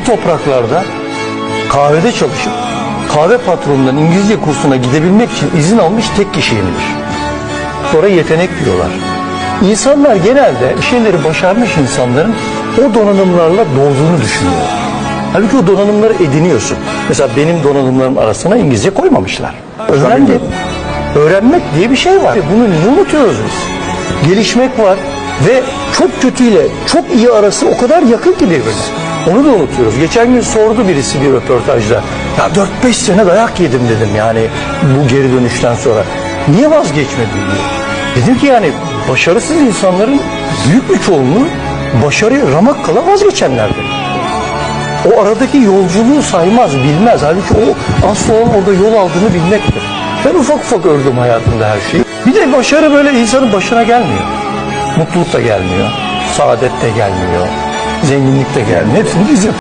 bu topraklarda kahvede çalışıp kahve patronundan İngilizce kursuna gidebilmek için izin almış tek kişiyimdir. Sonra yetenek diyorlar. İnsanlar genelde şeyleri başarmış insanların o donanımlarla doğduğunu düşünüyor. Halbuki o donanımları ediniyorsun. Mesela benim donanımlarım arasına İngilizce koymamışlar. Öğrendim. Öğrenmek diye bir şey var. Bunu niye unutuyoruz biz? Gelişmek var ve çok kötüyle çok iyi arası o kadar yakın ki birbirine. Onu da unutuyoruz. Geçen gün sordu birisi bir röportajda. Ya 4-5 sene dayak yedim dedim yani bu geri dönüşten sonra. Niye vazgeçmedin diye. Dedim ki yani başarısız insanların büyük bir çoğunluğu başarıya ramak kala vazgeçenlerdir. O aradaki yolculuğu saymaz, bilmez. Halbuki o asıl olan orada yol aldığını bilmektir. Ben ufak ufak ördüm hayatımda her şeyi. Bir de başarı böyle insanın başına gelmiyor. Mutluluk da gelmiyor. Saadet de gelmiyor. Zenginlik de gelmiyor. Hepsini biz yapıyoruz.